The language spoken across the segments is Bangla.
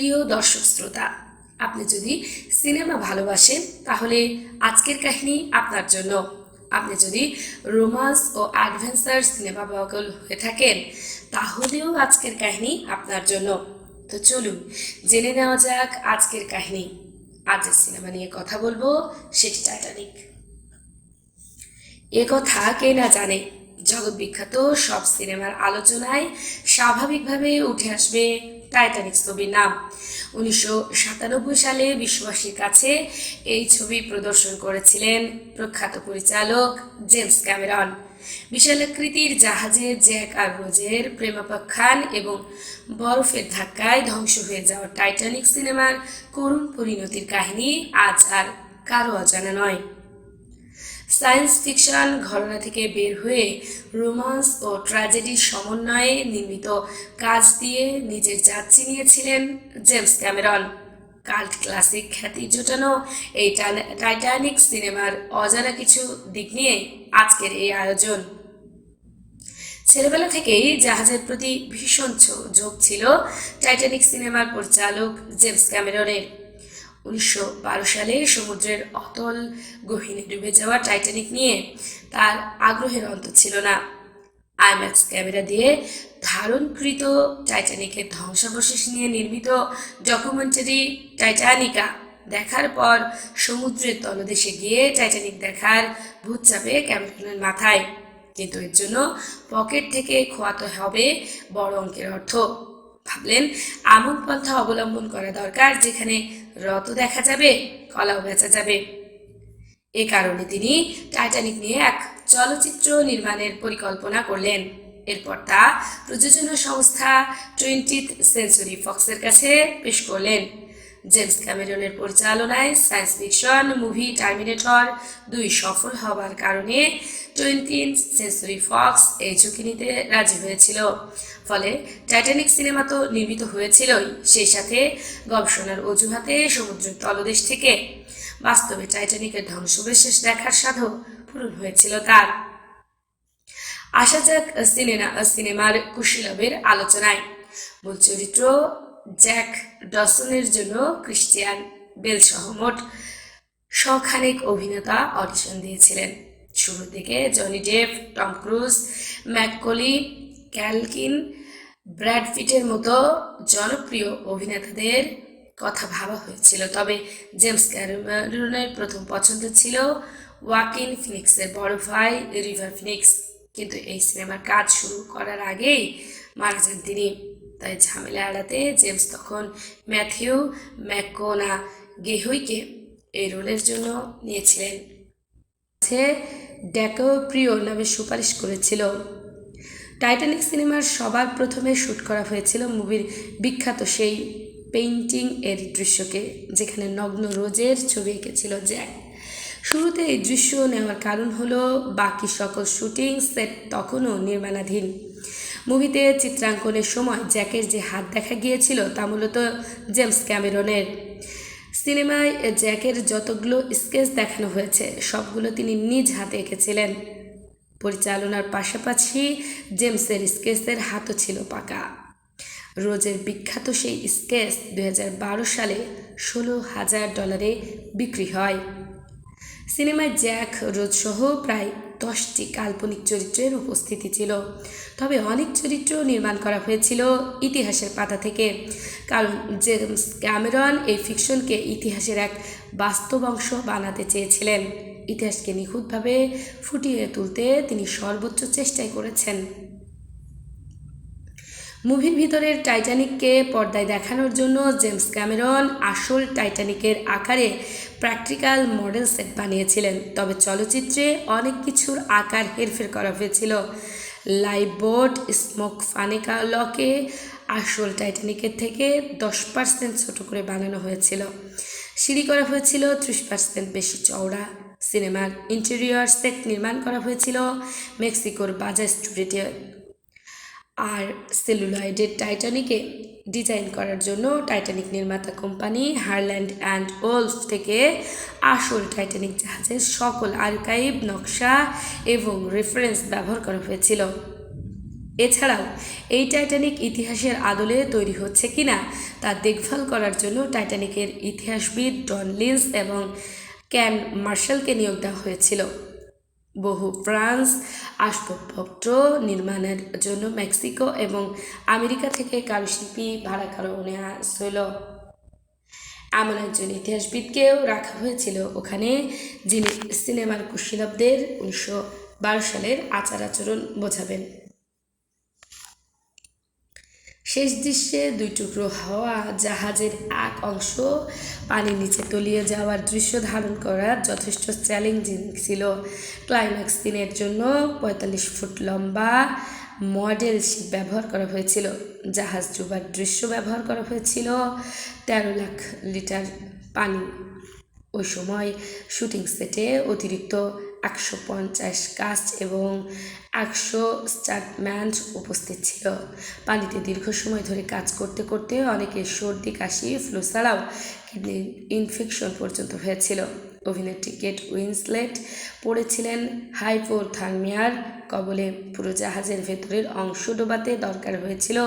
প্রিয় দর্শক শ্রোতা, আপনি যদি সিনেমা ভালোবাসেন, তাহলে আজকের কাহিনী আপনার জন্য। আপনি যদি রোমান্স ও অ্যাডভেঞ্চার সিনেমা পাগল হয়ে থাকেন, তাহলেও আজকের কাহিনী আপনার জন্য। তো চলুন, জেনে নেওয়া যাক আজকের কাহিনী। আজকের সিনেমা নিয়ে কথা বলব, সেটি টাইটানিক। এ কথা কে না জানে, জগৎ বিখ্যাত সব সিনেমার আলোচনায় স্বাভাবিকভাবে উঠে আসবে টাইটানিক ছবির নাম। উনিশশো সাতানব্বই সালে বিশ্ববাসীর কাছে এই ছবি প্রদর্শন করেছিলেন প্রখ্যাত পরিচালক জেমস ক্যামেরন। বিশালাকৃতির জাহাজে জ্যাক আর রোজের প্রেমাপাখ্যান এবং বরফের ধাক্কায় ধ্বংস হয়ে যাওয়া টাইটানিক সিনেমার করুণ পরিণতির কাহিনী আজ আর কারও অজানা নয়। সায়েন্স ফিকশন ঘটনা থেকে বের হয়ে রোমান্স ও ট্র্যাজেডির সমন্বয়ে নির্মিত কাজ দিয়ে নিজের যাত্রী নিয়েছিলেন জেমস ক্যামেরন। কাল্ট ক্লাসিক খ্যাতি জোটানো এই টাইটানিক সিনেমার অজানা কিছু দিক নিয়ে আজকের এই আয়োজন। ছেলেবেলা থেকেই জাহাজের প্রতি ভীষণ ঝোঁক ছিল টাইটানিক সিনেমার পরিচালক জেমস ক্যামেরনের। উনিশশো বারো সালে সমুদ্রের অতল গহীনে ডুবে যাওয়া টাইটানিক নিয়ে তার আগ্রহের অন্ত ছিল না। আইম্যাক্স ক্যামেরা দিয়ে ধারণকৃত টাইটানিকের ধ্বংসাবশেষ নিয়ে নির্মিত ডকুমেন্টারি টাইটানিকা দেখার পর সমুদ্রের তলদেশে গিয়ে টাইটানিক দেখার ভূত চাপে ক্যামেরনের মাথায়। কিন্তু এর জন্য পকেট থেকে খোয়াতে হবে বড় অঙ্কের অর্থ। ভাবলেন এমন পন্থা অবলম্বন করা দরকার, যেখানে রত দেখা যাবে, কলাও বেচা যাবে। এ কারণে তিনি টাইটানিক নিয়ে এক চলচ্চিত্র নির্মাণের পরিকল্পনা করলেন। এরপর তা প্রযোজনা সংস্থা টোয়েন্টিথ সেঞ্চুরি ফক্সের কাছে পেশ করলেন। জেমস ক্যামেরনের পরিচালনায় সায়েন্স ফিকশন, মুভি, টার্মিনেটর দুই সফল হওয়ার কারণে টোয়েন্টিথ সেঞ্চুরি ফক্স এই ঝুঁকি নিতে রাজি হয়েছিল। ফলে টাইটানিক সিনেমা তো নির্মিত হয়েছিলই, সেই সাথে গবেষণার অজুহাতে সমুদ্রের তলদেশ থেকে। বাস্তবে টাইটানিকের ধ্বংসবিশেষ দেখার সাধও পূরণ হয়েছিল তার। আসা যাক সিনেমা সিনেমার কুশীলবের আলোচনায়। মূল চরিত্র জ্যাক ডসনের জন্য ক্রিস্টিয়ান বেল সহ মোট শখানেক অভিনেতা অডিশন দিয়েছিলেন। শুরু থেকে Johnny Depp, Tom Cruise Macaulay Culkin Brad পিটের মতো জনপ্রিয় অভিনেতাদের কথা ভাবা হয়েছিল। তবে জেমস ক্যামেরনের প্রথম পছন্দ ছিল ওয়াকিন ফিনিক্সের বড় ভাই রিভার ফিনিক্স। কিন্তু এই সিনেমার কাজ শুরু করার আগেই মারা যান তিনি। তাই ঝামেলা এড়াতে জেমস তখন ম্যাথিউ ম্যাকোনা গেহুইকে এই রোলের জন্য নিয়েছিলেন। সে ড্যাকো প্রিয় নামে সুপারিশ করেছিল। টাইটানিক সিনেমার সবার প্রথমে শ্যুট করা হয়েছিল মুভির বিখ্যাত সেই পেইন্টিং এর দৃশ্যকে, যেখানে নগ্ন রোজের ছবি এঁকেছিল জ্যাক। শুরুতে এই দৃশ্য নেওয়ার কারণ হলো বাকি সকল শুটিং সেট তখনও নির্মাণাধীন। মুভিতে চিত্রাঙ্কনের সময় জ্যাকের যে হাত দেখা গিয়েছিল তা মূলত জেমস ক্যামেরনের। সিনেমায় জ্যাকের যতগুলো স্কেচ দেখানো হয়েছে, সবগুলো তিনি নিজ হাতে এঁকেছিলেন। পরিচালনার পাশাপাশি জেমসের স্কেচের হাতও ছিল পাকা। রোজের বিখ্যাত সেই স্কেচ দু হাজার বারো সালে ষোলো হাজার ডলারে বিক্রি হয়। সিনেমায় জ্যাক, রোজসহ প্রায় দশটি কাল্পনিক চরিত্রের উপস্থিতি ছিল। তবে অনেক চরিত্র নির্মাণ করা হয়েছিল ইতিহাসের পাতা থেকে। কারণ জেমস ক্যামেরন এই ফিকশনকে ইতিহাসের এক বাস্তব অংশ বানাতে চেয়েছিলেন। ইতিহাসকে নিখুঁতভাবে ফুটিয়ে তুলতে তিনি সর্বোচ্চ চেষ্টাই করেছেন। মুভির ভিতরের টাইটানিককে পর্দায় দেখানোর জন্য জেমস ক্যামেরন আসল টাইটানিকের আকারে প্র্যাকটিক্যাল মডেল সেট বানিয়েছিলেন। তবে চলচ্চিত্রে অনেক কিছুর আকার হেরফের করা হয়েছিল। লাইভ বোট স্মোক ফানেকালকে আসল টাইটানিকের থেকে দশ পার্সেন্ট ছোটো করে বানানো হয়েছিল। সিঁড়ি করা হয়েছিল ত্রিশ পার্সেন্ট বেশি চওড়া। সিনেমার ইন্টেরিয়র সেট নির্মাণ করা হয়েছিল মেক্সিকোর বাজার স্টুডিও আর সেলুলয়েডের টাইটানিকে ডিজাইন করার জন্য টাইটানিক নির্মাতা কোম্পানি হারল্যান্ড অ্যান্ড ওলফ থেকে আসল টাইটানিক জাহাজের সকল আর্কাইভ নকশা এবং রেফারেন্স ব্যবহার করা হয়েছিল। এছাড়াও, এই টাইটানিক ইতিহাসের আদলে তৈরি হচ্ছে কিনা তা দেখভাল করার জন্য টাইটানিকের ইতিহাসবিদ ডন লিন্স এবং ক্যান মার্শালকে নিয়োগ দেওয়া হয়েছিল। বহু ফ্রান্স আসবাবপত্র নির্মাণের জন্য মেক্সিকো এবং আমেরিকা থেকে কারুশিল্পী ভাড়া কারও নেওয়া হইল এমন একজন ইতিহাসবিদকেও রাখা হয়েছিল ওখানে, যিনি সিনেমার কুশীলবদের উনিশশো বারো সালের আচার আচরণ বোঝাবেন। শেষ দৃশ্যে দুই টুকরো হাওয়া জাহাজের এক অংশ পানির নিচে তলিয়ে যাওয়ার দৃশ্য ধারণ করা যথেষ্ট চ্যালেঞ্জিং ছিল। ক্লাইম্যাক্স দিনের জন্য পঁয়তাল্লিশ ফুট লম্বা মডেল শিপ ব্যবহার করা হয়েছিল। জাহাজ ডুবার দৃশ্য ব্যবহার করা হয়েছিল। তেরো লাখ লিটার পানি। ওই সময় শুটিং সেটে অতিরিক্ত একশো পঞ্চাশ কাস্ট এবং একশো স্টার্টম্যান উপস্থিত ছিল। পানিতে দীর্ঘ সময় ধরে কাজ করতে করতে অনেকের সর্দি, কাশি ফ্লু ছাড়াও কিডনি ইনফেকশন পর্যন্ত হয়েছিল। অভিনেত্রী কেট উইন্সলেট পড়েছিলেন হাইপোথার্মিয়ার কবলে। পুরো জাহাজের ভেতরের অংশ ডোবাতে দরকার হয়েছিল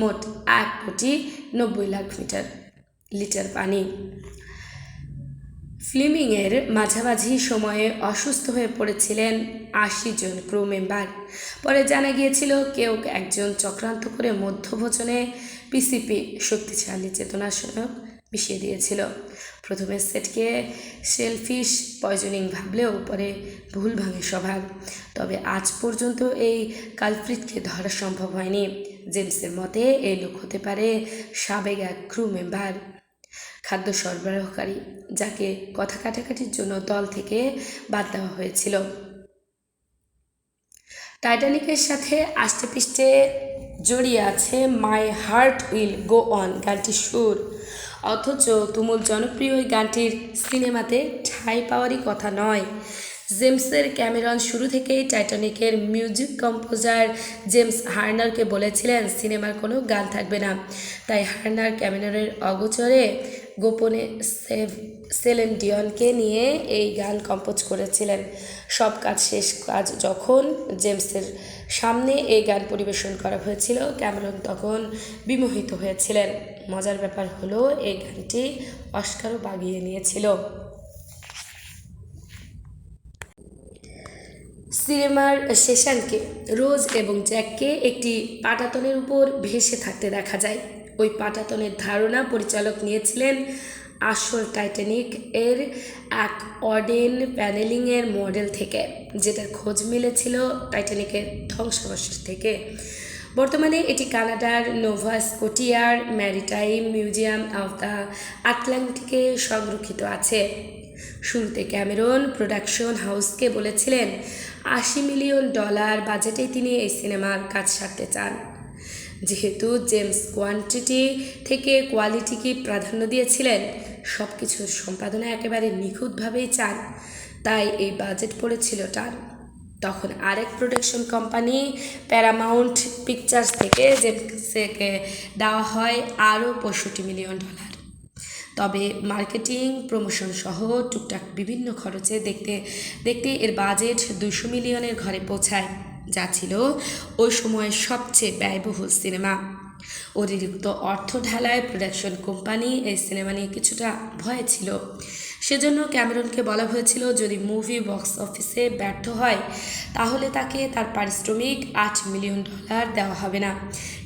মোট এক কোটি নব্বই লাখ মিটার লিটার পানি। ফ্লিমিংয়ের মাঝামাঝি সময়ে অসুস্থ হয়ে পড়েছিলেন আশি জন ক্রু মেম্বার। পরে জানা গিয়েছিল কেউ একজন চক্রান্ত করে মধ্যভোজনে পিসিপি শক্তিশালী চেতনাশনক মিশিয়ে দিয়েছিল। প্রথমে সেটকে সেলফিশ পয়জনিং ভাবলেও পরে ভুল ভাঙে সবার তবে আজ পর্যন্ত এই কালপ্রিটকে ধরা সম্ভব হয়নি। জেমসের মতে এই লোক হতে পারে সাবেক এক ক্রু মেম্বার। খাদ্য সরবরাহকারী যাকে কথা কাটাকাটির জন্য দল থেকে বাদ দেওয়া হয়েছিল। টাইটানিকের সাথে আষ্টেপৃষ্টে জড়িয়ে আছে my heart will go on গানটির সুর। অথচ তুমুল জনপ্রিয় ওই গানটির সিনেমাতে ঠাঁই পাওয়ারই কথা নয়। জেমসের ক্যামেরন শুরু থেকেই টাইটানিকের মিউজিক কম্পোজার জেমস হার্নারকে বলেছিলেন, সিনেমার কোনো গান থাকবে না। তাই হার্নার ক্যামেরনের অগোচরে গোপনে সেভ সেলেন ডিয়নকে নিয়ে এই গান কম্পোজ করেছিলেন। সব কাজ শেষ কাজ যখন জেমসের সামনে এই গান পরিবেশন করা হয়েছিল, ক্যামেরন তখন বিমোহিত হয়েছিলেন। মজার ব্যাপার হলো, এই গানটি অস্কারও বাগিয়ে নিয়েছিল। সিনেমার শেষানকে রোজ এবং জ্যাককে একটি পাটাতনের উপর ভেসে থাকতে দেখা যায়। ওই পাটাতনের ধারণা পরিচালক নিয়েছিলেন আসল টাইটানিক এর এক অডেন প্যানেলিংয়ের মডেল থেকে, যেটার খোঁজ মিলেছিল টাইটানিকের ধ্বংসাবশেষ থেকে। বর্তমানে এটি কানাডার নোভা স্কোটিয়ার ম্যারিটাইম মিউজিয়াম অফ দ্য আটলান্টিকে সংরক্ষিত আছে। শুরুতে ক্যামেরন প্রোডাকশন হাউসকে বলেছিলেন আশি মিলিয়ন ডলার বাজেটে তিনি এই সিনেমার কাজ সারতে চান। যেহেতু জেমস কোয়ান্টিটি থেকে কোয়ালিটিকে প্রাধান্য দিয়েছিলেন সব কিছুর সম্পাদনা একেবারে নিখুঁতভাবেই চান, তাই এই বাজেট পড়েছিল টান তখন আরেক প্রোডাকশন কোম্পানি প্যারামাউন্ট পিকচার্স থেকে জেমসকে দেওয়া হয় আরও পঁয়ষট্টি মিলিয়ন ডলার। তবে মার্কেটিং, প্রমোশন সহ টুকটাক বিভিন্ন খরচে দেখতে দেখতে এর বাজেট দুশো মিলিয়নের ঘরে পৌঁছায়, যা ছিল ওই সময়ের সবচেয়ে ব্যয়বহুল সিনেমা। অতিরিক্ত অর্থ ঢালায় প্রোডাকশন কোম্পানি এই সিনেমা নিয়ে কিছুটা ভয় ছিল। সেজন্য ক্যামেরনকে বলা হয়েছিল, যদি মুভি বক্স অফিসে ব্যর্থ হয়, তাহলে তাকে তার পারিশ্রমিক আট মিলিয়ন ডলার দেওয়া হবে না।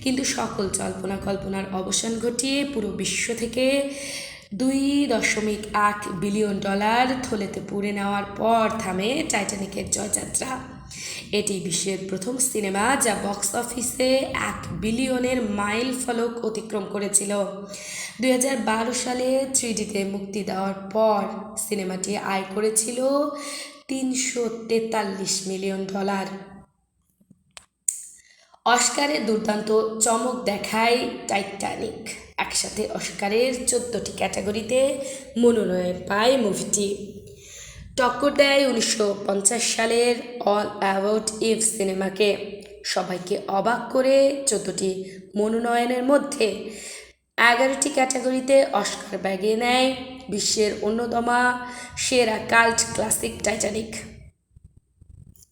কিন্তু সকল জল্পনা কল্পনার অবসান ঘটিয়ে পুরো বিশ্ব থেকে দুই দশমিক এক বিলিয়ন ডলার থলেতে পুড়ে নেওয়ার পর থামে টাইটানিকের জয়যাত্রা। এটি বিশ্বের প্রথম সিনেমা যা বক্স অফিসে এক বিলিয়নের মাইল ফলক অতিক্রম করেছিল। দু হাজার বারো সালে থ্রিডিতে মুক্তি দেওয়ার পর সিনেমাটি আয় করেছিল তিনশো তেতাল্লিশ মিলিয়ন ডলার। অস্কারে দুর্দান্ত চমক দেখায় টাইটানিক। একসাথে অস্কারের চোদ্দটি ক্যাটাগরিতে মনোনয়ন পায় মুভিটি। টক্কর দেয় উনিশশো পঞ্চাশ সালের অল অ্যাবাউট ইভ সিনেমাকে সবাইকে অবাক করে চোদ্দটি মনোনয়নের মধ্যে এগারোটি ক্যাটাগরিতে অস্কার ব্যাগে নেয় বিশ্বের অন্যতমা সেরা কাল্ট ক্লাসিক টাইটানিক।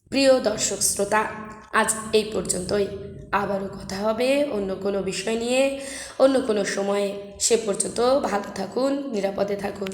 প্রিয় দর্শক, শ্রোতা আজ এই পর্যন্তই। আবারও কথা হবে অন্য কোনো বিষয় নিয়ে। অন্য কোনো সময়ে। সে পর্যন্ত ভালো থাকুন, নিরাপদে থাকুন।